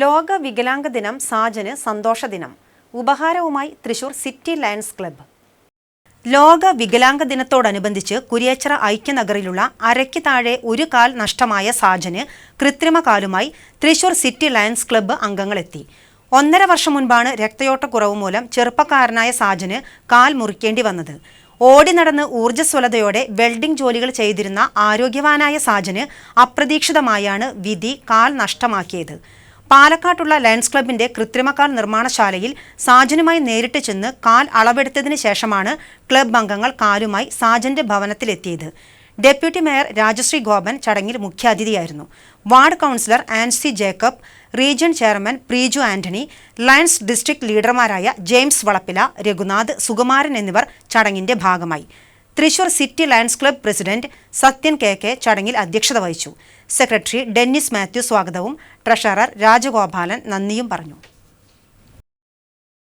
ലോക വികലാംഗ ദിനം സാജന് സന്തോഷ ദിനം. ഉപഹാരവുമായി തൃശൂർ സിറ്റി ലയൺസ് ക്ലബ്ബ്. ലോക വികലാംഗ ദിനത്തോടനുബന്ധിച്ച് കുരിയച്ചിറ ഐക്യനഗറിലുള്ള അരയ്ക്ക് താഴെ ഒരു കാൽ നഷ്ടമായ സാജന് കൃത്രിമ കാലുമായി തൃശൂർ സിറ്റി ലയൺസ് ക്ലബ്ബ് അംഗങ്ങളെത്തി. ഒന്നര വർഷം മുൻപാണ് രക്തയോട്ടക്കുറവ് മൂലം ചെറുപ്പക്കാരനായ സാജന് കാൽ മുറിക്കേണ്ടി വന്നത്. ഓടി നടന്ന് ഊർജസ്വലതയോടെ വെൽഡിംഗ് ജോലികൾ ചെയ്തിരുന്ന ആരോഗ്യവാനായ സാജന് അപ്രതീക്ഷിതമായാണ് വിധി കാൽ നഷ്ടമാക്കിയത്. പാലക്കാട്ടുള്ള ലയൺസ് ക്ലബിന്റെ കൃത്രിമക്കാൽ നിർമ്മാണശാലയിൽ സാജനുമായി നേരിട്ട് ചെന്ന് കാൽ അളവെടുത്തതിന് ശേഷമാണ് ക്ലബ് അംഗങ്ങൾ കാലുമായി സാജന്റെ ഭവനത്തിലെത്തിയത്. ഡെപ്യൂട്ടി മേയർ രാജശ്രീ ഗോപൻ ചടങ്ങിൽ മുഖ്യാതിഥിയായിരുന്നു. Ward councillor Ancy Jacob region chairman Preeju Antony lions district ലീഡർമാരായ James Valappila Raghunath Sukumaran എന്നിവർ ചടങ്ങിന്റെ ഭാഗമായി. Thrissur city lions club president Sathyan K K ചടങ്ങിൽ അധ്യക്ഷത വഹിച്ചു. സെക്രട്ടറി ഡെന്നിസ് മാത്യു സ്വാഗതവും ട്രഷറർ രാജഗോപാലൻ നന്ദിയും പറഞ്ഞു.